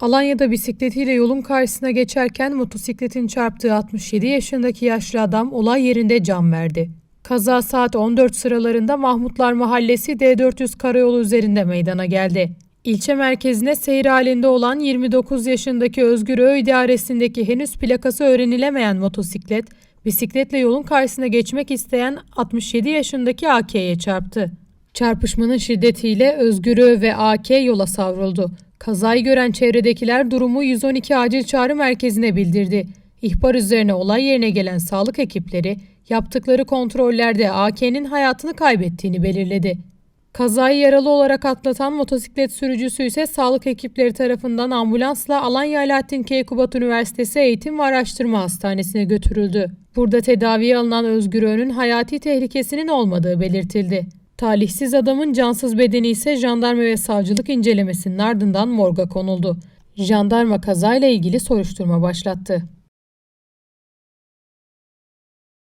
Alanya'da bisikletiyle yolun karşısına geçerken motosikletin çarptığı 67 yaşındaki yaşlı adam olay yerinde can verdi. Kaza saat 14 sıralarında Mahmutlar Mahallesi D400 karayolu üzerinde meydana geldi. İlçe merkezine seyir halinde olan 29 yaşındaki Özgür Ö idaresindeki henüz plakası öğrenilemeyen motosiklet, bisikletle yolun karşısına geçmek isteyen 67 yaşındaki AK'ye çarptı. Çarpışmanın şiddetiyle Özgür Ö ve AK yola savruldu. Kazayı gören çevredekiler durumu 112 acil çağrı merkezine bildirdi. İhbar üzerine olay yerine gelen sağlık ekipleri yaptıkları kontrollerde AK'nin hayatını kaybettiğini belirledi. Kazayı yaralı olarak atlatan motosiklet sürücüsü ise sağlık ekipleri tarafından ambulansla Alanya Alaaddin Keykubat Üniversitesi Eğitim ve Araştırma Hastanesi'ne götürüldü. Burada tedaviye alınan Özgür Ö'nün hayati tehlikesinin olmadığı belirtildi. Talihsiz adamın cansız bedeni ise jandarma ve savcılık incelemesinin ardından morga konuldu. Jandarma kazayla ilgili soruşturma başlattı.